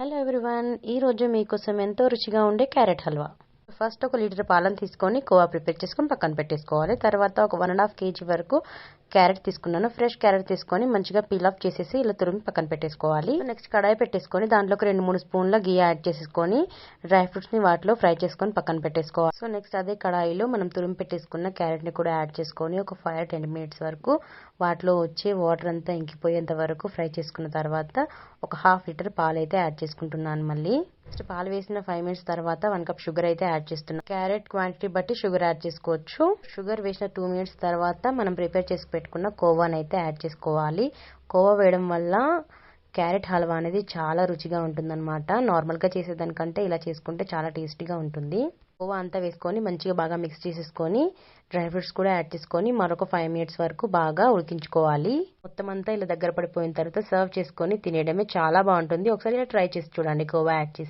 Hello everyone ఈరోజు మీకోసం ఎంతో రుచిగా ఉండే క్యారెట్ హల్వా. ఫస్ట్ ఒక లీటర్ పాలను తీసుకొని కోవా ప్రిపేర్ చేసుకొని పక్కన పెట్టేసుకోవాలి. తర్వాత ఒక వన్ అండ్ హాఫ్ కేజీ వరకు క్యారెట్ తీసుకున్నాను. ఫ్రెష్ క్యారెట్ తీసుకొని మంచిగా పీల్ ఆఫ్ చేసేసి ఇలా తురిమి పక్కన పెట్టేసుకోవాలి. నెక్స్ట్ కడాయి పెట్టేసుకొని దాంట్లోకి రెండు మూడు స్పూన్ల గీ యాడ్ చేసేసుకొని డ్రై ఫ్రూట్స్ని వాటిలో ఫ్రై చేసుకొని పక్కన పెట్టేసుకోవాలి. సో నెక్స్ట్ అదే కడాయిలో మనం తురిమి పెట్టేసుకున్న క్యారెట్ని కూడా యాడ్ చేసుకొని ఒక ఫైవ్ టెన్ మినిట్స్ వరకు వాటిలో వచ్చే వాటర్ అంతా ఇంకిపోయేంత వరకు ఫ్రై చేసుకున్న తర్వాత ఒక హాఫ్ లీటర్ పాలు అయితే యాడ్ చేసుకుంటున్నాను మళ్ళీ. నెక్స్ట్ పాలు వేసిన ఫైవ్ మినిట్స్ తర్వాత వన్ కప్ షుగర్ అయితే యాడ్ చేస్తున్నాం. క్యారెట్ క్వాంటిటీ బట్టి షుగర్ యాడ్ చేసుకోవచ్చు. షుగర్ వేసిన టూ మినిట్స్ తర్వాత మనం ప్రిపేర్ చేసి పెట్టుకున్న కోవాని అయితే యాడ్ చేసుకోవాలి. కోవా వేయడం వల్ల క్యారెట్ హల్వా అనేది చాలా రుచిగా ఉంటుందన్నమాట. నార్మల్గా చేసేదానికంటే ఇలా చేసుకుంటే చాలా టేస్టీగా ఉంటుంది. కోవా అంతా వేసుకొని మంచిగా బాగా మిక్స్ చేసేసుకొని డ్రై ఫ్రూట్స్ కూడా యాడ్ చేసుకొని మరొక ఫైవ్ మినిట్స్ వరకు బాగా ఉడికించుకోవాలి. మొత్తం అంతా ఇలా దగ్గర పడిపోయిన తర్వాత సర్వ్ చేసుకొని తినేయడమే చాలా బాగుంటుంది. ఒకసారి ఇలా ట్రై చేసి చూడండి కోవా యాడ్ చేసి.